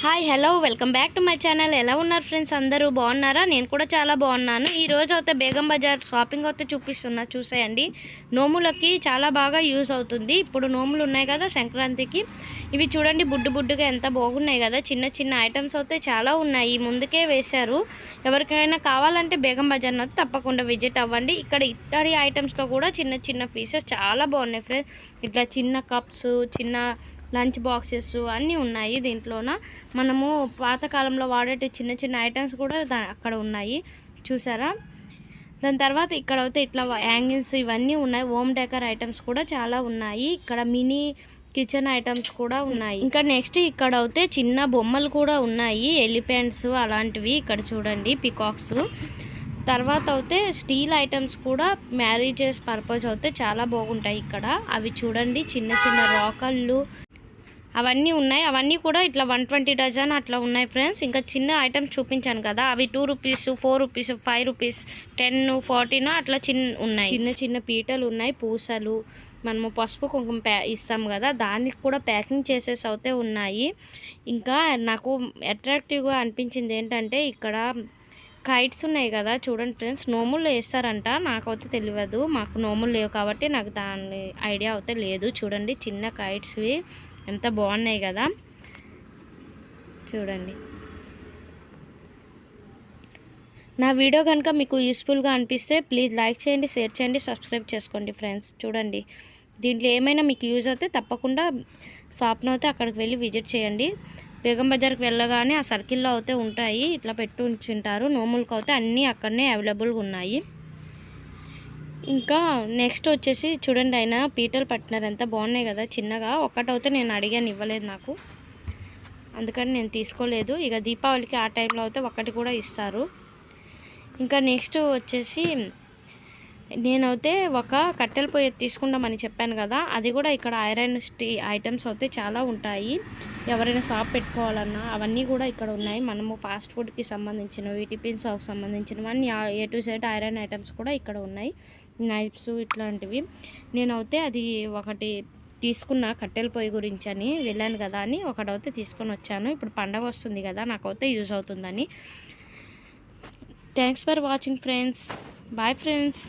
Hi hello welcome back to my channel ఎలా ఉన్నారు friends అందరూ బాగున్నారా? నేను కూడా చాలా బాగున్నాను. ఈ రోజు అయితే బేగం బజార్ షాపింగ్ అయితే చూపిస్తున్నా చూసేయండి. నోములకి చాలా బాగా యూజ్ అవుతుంది. ఇప్పుడు నోములు ఉన్నాయి కదా సంక్రాంతికి. ఇవి చూడండి బుడ్డు బుడ్డుగా ఎంత బాగున్నాయి కదా. చిన్న చిన్న ఐటమ్స్ అయితే చాలా ఉన్నాయి. ముందుకే వేశారు. ఎవరికైనా కావాలంటే బేగం బజార్ అయితే తప్పకుండా విజిట్ అవ్వండి. ఇక్కడ ఇత్తడి ఐటమ్స్లో కూడా చిన్న చిన్న పీసెస్ చాలా బాగున్నాయి ఫ్రెండ్స్ ఇట్లా చిన్న కప్స్ చిన్న లంచ్ బాక్సెస్ అన్నీ ఉన్నాయి దీంట్లోన. మనము పాతకాలంలో వాడేటి చిన్న చిన్న ఐటమ్స్ కూడా దా అక్కడ ఉన్నాయి. చూసారా? దాని తర్వాత ఇక్కడ అయితే ఇట్లా యాంగిల్స్ ఇవన్నీ ఉన్నాయి. హోమ్ డెకర్ ఐటమ్స్ కూడా చాలా ఉన్నాయి. ఇక్కడ మినీ కిచెన్ ఐటమ్స్ కూడా ఉన్నాయి. ఇంకా నెక్స్ట్ ఇక్కడ అయితే చిన్న బొమ్మలు కూడా ఉన్నాయి. ఎలిఫెంట్స్ అలాంటివి ఇక్కడ చూడండి పికాక్స్. తర్వాత అయితే స్టీల్ ఐటమ్స్ కూడా మ్యారేజెస్ పర్పస్ అయితే చాలా బాగుంటాయి ఇక్కడ. అవి చూడండి చిన్న చిన్న రాకళ్ళు అవన్నీ ఉన్నాయి. అవన్నీ కూడా ఇట్లా వన్ ట్వంటీ డజన్ అట్లా ఉన్నాయి ఫ్రెండ్స్ ఇంకా చిన్న ఐటమ్స్ చూపించాను కదా. అవి two rupees four rupees five rupees ten fourteen అట్లా చిన్న ఉన్నాయి. చిన్న చిన్న పీటలు ఉన్నాయి. పూసలు మనము పసుపు కుంకుమ ప్యా ఇస్తాం కదా. దానికి కూడా ప్యాకింగ్ చేసేసి అయితే ఉన్నాయి. ఇంకా నాకు అట్రాక్టివ్గా అనిపించింది ఏంటంటే ఇక్కడ కైట్స్ ఉన్నాయి కదా చూడండి ఫ్రెండ్స్ నోములు వేస్తారంట. నాకైతే తెలియదు మాకు నోములు లేవు కాబట్టి నాకు దాని ఐడియా అయితే లేదు. చూడండి చిన్న కైట్స్వి ఎంత బాగున్నాయి కదా. చూడండి. నా వీడియో కనుక మీకు యూస్ఫుల్గా అనిపిస్తే ప్లీజ్ లైక్ చేయండి షేర్ చేయండి సబ్స్క్రైబ్ చేసుకోండి ఫ్రెండ్స్ చూడండి. దీంట్లో ఏమైనా మీకు యూజ్ అయితే తప్పకుండా షాప్ను అయితే అక్కడికి వెళ్ళి విజిట్ చేయండి. బేగం బజార్కి వెళ్ళగానే ఆ సర్కిల్లో అయితే ఉంటాయి. ఇట్లా పెట్టి ఉంచుంటారు. నోములకు అయితే అన్నీ అక్కడనే అవైలబుల్గా ఉన్నాయి. ఇంకా నెక్స్ట్ వచ్చేసి చూడండి ఆయన పీటలు పట్టినారు. ఎంత బాగున్నాయి కదా చిన్నగా. ఒక్కటైతే నేను అడిగాను ఇవ్వలేదు నాకు. అందుకని నేను తీసుకోలేదు. ఇక దీపావళికి ఆ టైంలో అయితే ఒకటి కూడా ఇస్తారు. ఇంకా నెక్స్ట్ వచ్చేసి నేనైతే ఒక కట్టెల పొయ్యి తీసుకుందామని చెప్పాను కదా అది కూడా ఇక్కడ ఐరన్ స్టీ ఐటమ్స్ అయితే చాలా ఉంటాయి. ఎవరైనా షాప్ పెట్టుకోవాలన్నా అవన్నీ కూడా ఇక్కడ ఉన్నాయి. మనము ఫాస్ట్ ఫుడ్కి సంబంధించినవి టిఫిన్ షాప్కి సంబంధించినవన్నీ A to side iron items కూడా ఇక్కడ ఉన్నాయి. నైఫ్స్ ఇట్లాంటివి. నేనైతే అది ఒకటి తీసుకున్న కట్టెల పొయ్యి గురించి అని వెళ్ళాను కదా అని ఒకటైతే తీసుకొని వచ్చాను. ఇప్పుడు పండగ వస్తుంది కదా నాకైతే యూజ్ అవుతుందని. Thanks for watching friends. Bye friends.